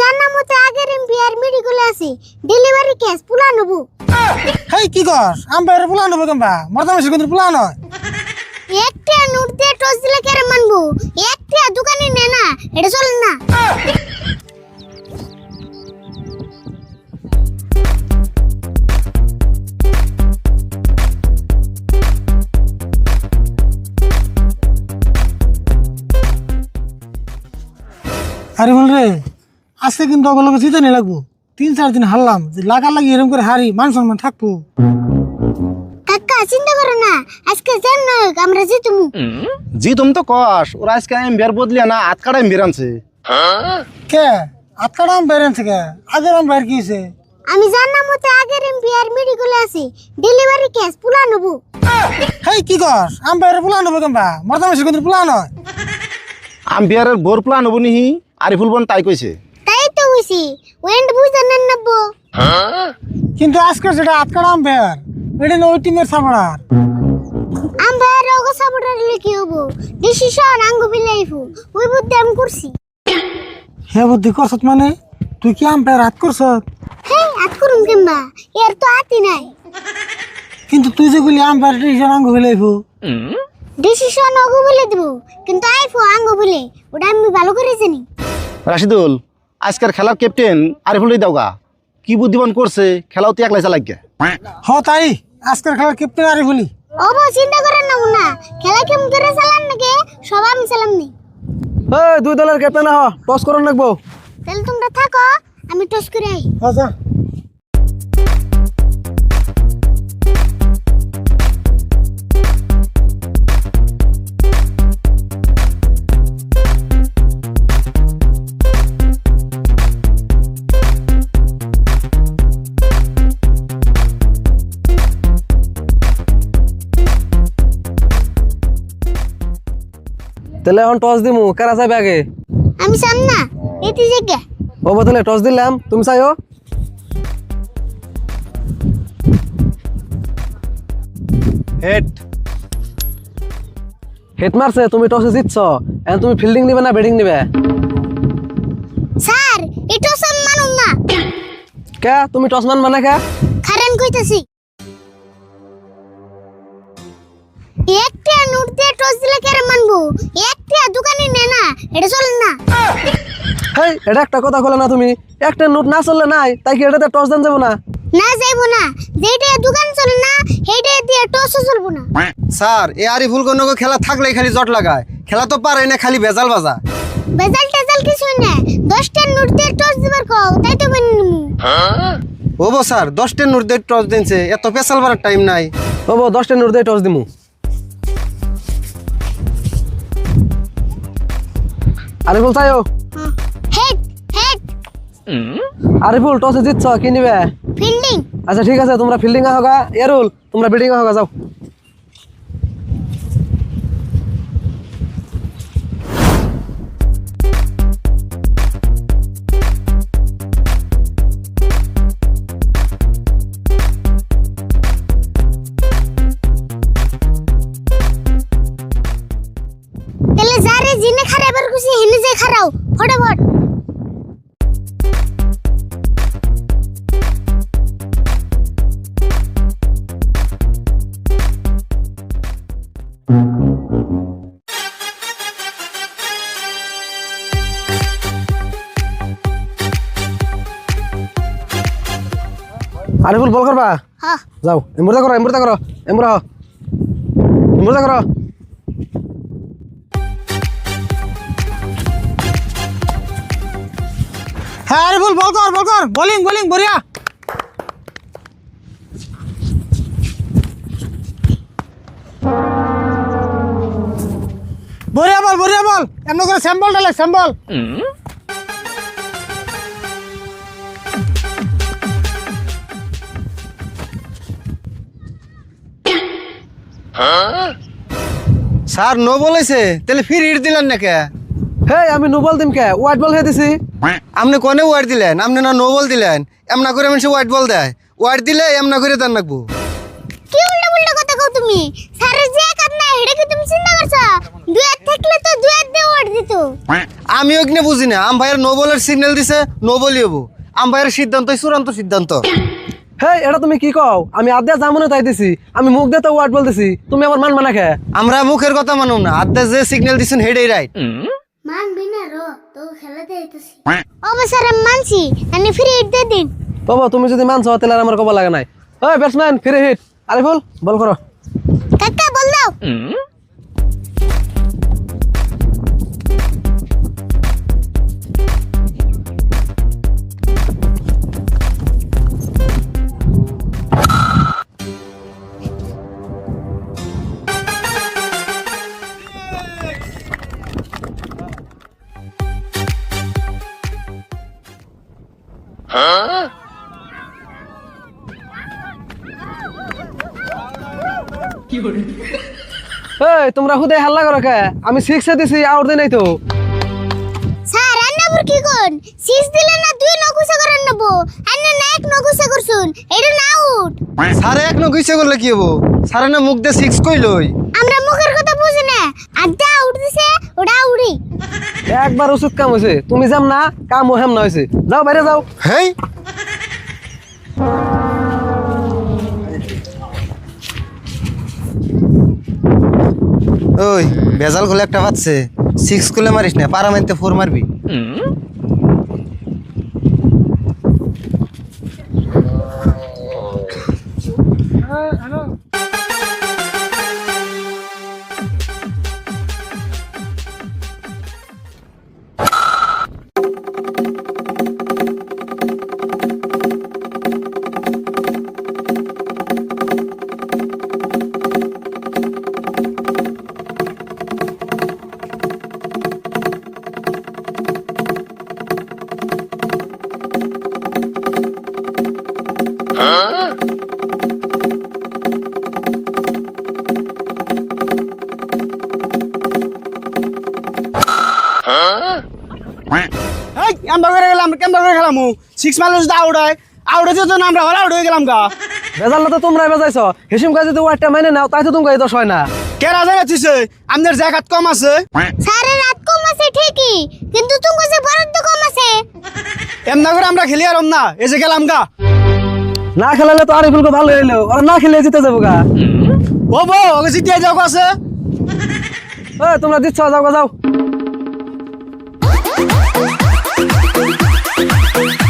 জানার মতো আগের এমপি আর মেডিকেল আছে। ডেলিভারি কেস পুলা নেব। হেই কি কর? আম্পায়ার পুলান হবে কেমবা? মর্দা মাসে কিন্তু পুলান হয় একটা নোট দিয়ে টস দিলে কেন মানবো? একটা দোকানে নে না এটা চলে না। আরে বল রে আজকে কিন্তু অগলকে জিতে নিয়ে লাগবো তিন চার দিন হারলাম যে লাগা লাগি এরকম করে হারি মান সম্মান থাকব। কাকা চিন্তা করো না আজকে জান না আমরা জিতমু। জি তুমি তো কস ওরা আজকে এমবিআর বদলিয়া না আট কাটা আনছে। কে? আটকাটা আম্পায়ার আনছে কে? আগের আম্পায়ার কি হয়েছে আমি জানার মতো আগের এমপি আর মেডিকেল আছে। ডেলিভারি কেস পুলা নেব। হেই কি কর আম্পায়ার পুলান হবে কেমবা মর্দা মাসে কিন্তু পুলান হয় আম্বিয়ারের বোর প্লান হব নিহি আরিফুল বোন তাই কইছে। হইছি ওয়েন্ড বুঝতে না নেব কিন্তু আজকে সেটা আটকাটা আম্পায়ার এটা ওই টিমের সামড়ার আমরা রোগ সাপোর্টার লিখি হব? ডিসিশন আঙ্গু বিলাইফু ওই বুদ্ধি আমি করছি। হে বুদ্ধি করছত মানে? তুই কি আম্পায়ার হাত করছত? হ্যাঁ আত করুম কিংবা এর তো আতি নাই। কিন্তু তুই যে গুলি আম্পায়ার টিউশন আঙ্গ ফেলাইবো ডিসিশন অগু বলে দিব। কিন্তু আইফো আঙ্গু বলে। ওটা আমি ভালো করে জানি। রাশিদুল আজকের খেলার ক্যাপ্টেন আরিফুল দাওগা কি বুদ্ধিমান করছে খেলাও তো একলাই চালাক গে হ তাই? আজকের খেলার ক্যাপ্টেন আরিফুলি অব চিন্তা করেন না না খেলা কেমন করে চালান নাকি? সব আমি চালাম নি। এই দুই দলের ক্যাপ্টেন হ টস করুন লাগবো তাহলে তোমরা থাকো আমি টস করে আই। আচ্ছা। তাহলে এখন টস দিমু কারা চাইবে আগে? আমি চাম না এটি জায়গা ও তাহলে টস দিলাম তুমি চাইও? হেড হেড মারছে তুমি টসে জিতছ এখন তুমি ফিল্ডিং নিবে না ব্যাটিং নিবে? স্যার এটা সব মানুম না। কে? তুমি টস মান মানে কে? খারান কইতাছি। একটা নোট দিয়ে টস দিলে কেন মানবো? একটা দোকানে নে না এটা চলে না। হেই এটা একটা কথা বলে না তুমি। একটা নোট না চললে নাই তাই কি এটাতে টস দেন যাব না? না যাইবো না। যেটা দোকান চলে না সেইটা দিয়ে টসও চলবো না। স্যার এ আরিফুল কোনো খেলা থাকলে খালি জট লাগায়। খেলা তো পারে না খালি ভেজাল বাজা। বেজাল টেজাল কিছুই না দশটা নোট দিয়ে টস দিবার কও তাই তো বানি নিমু। ও বো স্যার দশটা নোট দিয়ে টস দিনছে এত পেশাল টাইম নাই। ও বো দশটা নোট দিয়ে টস দিমু। আরিফুল চাইও। Head head. আরিফুল টসে জিতছ কি নিবে? ফিল্ডিং আচ্ছা ঠিক আছে তোমরা ফিল্ডিং হোগা এরুল তোমরা ব্যাটিং হোগা যাও। আরিফুল বল করবা? হ্যাঁ যাও এমুরদা করো এমুরদা করো এমুরা এমুরদা করো। হ্যাঁ আরে বল বল কর বল কর। বোলিং বোলিং বড়িয়া। বড়িয়া বল বড়িয়া বল। এমন করে স্যাম্বল ডালে স্যাম্বল স্যার নো বলেছে। তাহলে ফির ইট দিলেন না কে? হে আমি নো বল দিম কে? হোয়াইট বল খেয়ে আপনি কোনে ওয়ার্ড দিলেন? আপনি না নো বল দিলেন? এমনা করে মানুষ ওয়াইট বল দেয়। ওয়ার্ড দিলে এমনা করে তার নাকবো। কি উল্টা উল্টা কথা কও তুমি? স্যারের যে কাজ নাই হেডে কি তুমি চিন্তা করছ? হাত থাকলে তো দুই হাত দিয়ে ওয়ার্ড দিত। আমি ওখানে বুঝি না আম্পায়ার নো বলের সিগন্যাল দিছে নো বলই হব। আম্পায়ারের সিদ্ধান্তই চূড়ান্ত সিদ্ধান্ত। হেই এটা তুমি কি কও? আমি আদ্যা জামুনে তাই দিছি। আমি মুখ দিয়ে তো ওয়ার্ড বলতেছি তুমি আমার মান মানা খেয়ে আমরা মুখের কথা মানুম না। আদ্যা যে সিগন্যাল দিছেন হেডেই রাইট মানবি না রো তো খেলাতে আইতাছি অবসর আমি মানছি। আমি ফ্রি হিট দিয়ে দিন। বাবা তুমি যদি মানছো তাহলে আর আমার কবা লাগে নাই। ওই ব্যাটসম্যান ফিরে হিট আরিফুল বল করো। কাকা বল দাও। এই তোমরা হুদে হাল্লা করো কে? আমি সিক্সে দিছি আউট দিই নাই তো। স্যার আন্নাপুর কি কোন সিক্স দিলে না দুই নকুসা করেন নেব। আন্না না এক নকুসা করছুন এটা না আউট সারে এক নগুইছে করলে কি হব? সারে না মুখ দিয়ে সিক্স কইলই। আমরা মুখের কথা বুঝি না। আড্ডা আউট দিছে উড়ি। একবার ওষুধ কাম হয়েছে। তুমি যাম না কাম ও হেম না হয়েছে। যাও বাইরে যাও। হেই। ওই ভেজালগুলো একটা পাচ্ছে সিক্স স্কুলে মারিস না পারামেন্টে ফোর মারবি। এই আমরা করে গেলাম কেমন করে খেলাম সিক্স মাইল যদি আউট হয়। আউট হয়েছে তো আমরা হলে আউট হয়ে গেলাম গা। বেজাল তো তোমরা বেজাইছো। হিসিম কাজে তো মাইনে নাও তাই তো তুমি দোষ হয় না। কেরা জায়গা চিছে আমাদের জায়গা কম আছে। স্যারের রাত কম আছে ঠিকই কিন্তু তুমি যে বরাদ্দ কম আছে। এমনা করে আমরা খেলি আর না এই যে গেলাম গা। না খেলালে তো আরিফুলকে ভালো হইল ওরা না খেলে জিতে যাব গা। ও বউ ওকে জিতিয়ে যাও আছে। তোমরা দিচ্ছ যাও গা, যাও। Thank you.